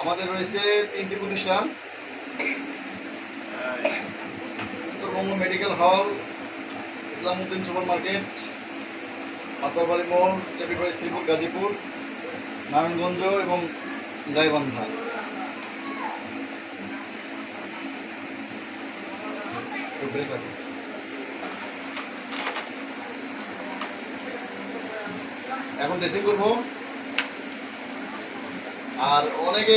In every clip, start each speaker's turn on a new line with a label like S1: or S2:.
S1: আমাদের রয়েছে তিনটি প্রতিষ্ঠান Uttarbanga medical hall, Islamuddin super market মাতরবাড়ি মোড়, টেপিবাড়ি শ্রীপুর, গাজীপুর, নারায়ণগঞ্জ এবং গাইবান্ধা। এখন ড্রেসিং করব আর অনেকে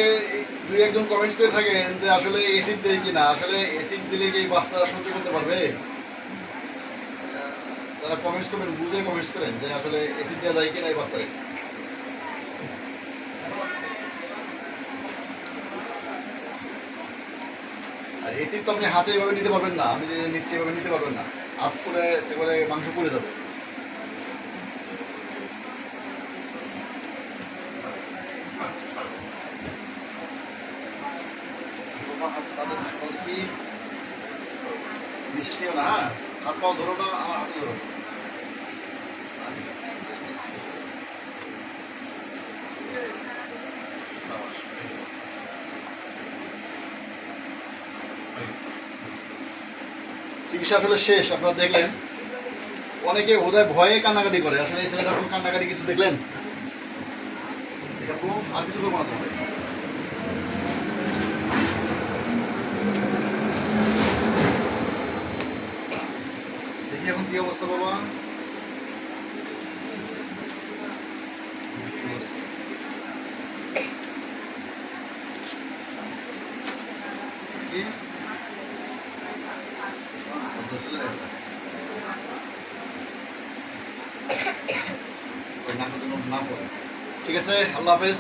S1: দুই একজন কমেন্টস করে থাকেন যে আসলে এসিড দেয় কি না আসলে এসিড দিলে কি বাচ্চারা সহ্য করতে পারবে? তারা কমেন্টস করবেন, বুঝে কমেন্টস করেন যে আসলে এসিড দেওয়া যায় কিনা এই বাচ্চারে আর এসিড তো আপনি হাতে এভাবে নিতে পারবেন না। আমি যে নিচ্ছি এভাবে নিতে পারবেন না। হাত করে এবারে মাংস পড়ে যাবে। হ্যাঁ চিকিৎসা আসলে শেষ, আপনারা দেখলেন। অনেকে বোধহয় ভয়ে কান্নাকাটি করে। আসলে এই ছেলেটা এখন কান্নাকাটি কিছু দেখলেন? আর কিছু করব না দেখি এখন কি অবস্থা বাবা। ঠিক আছে আল্লাহ হাফেজ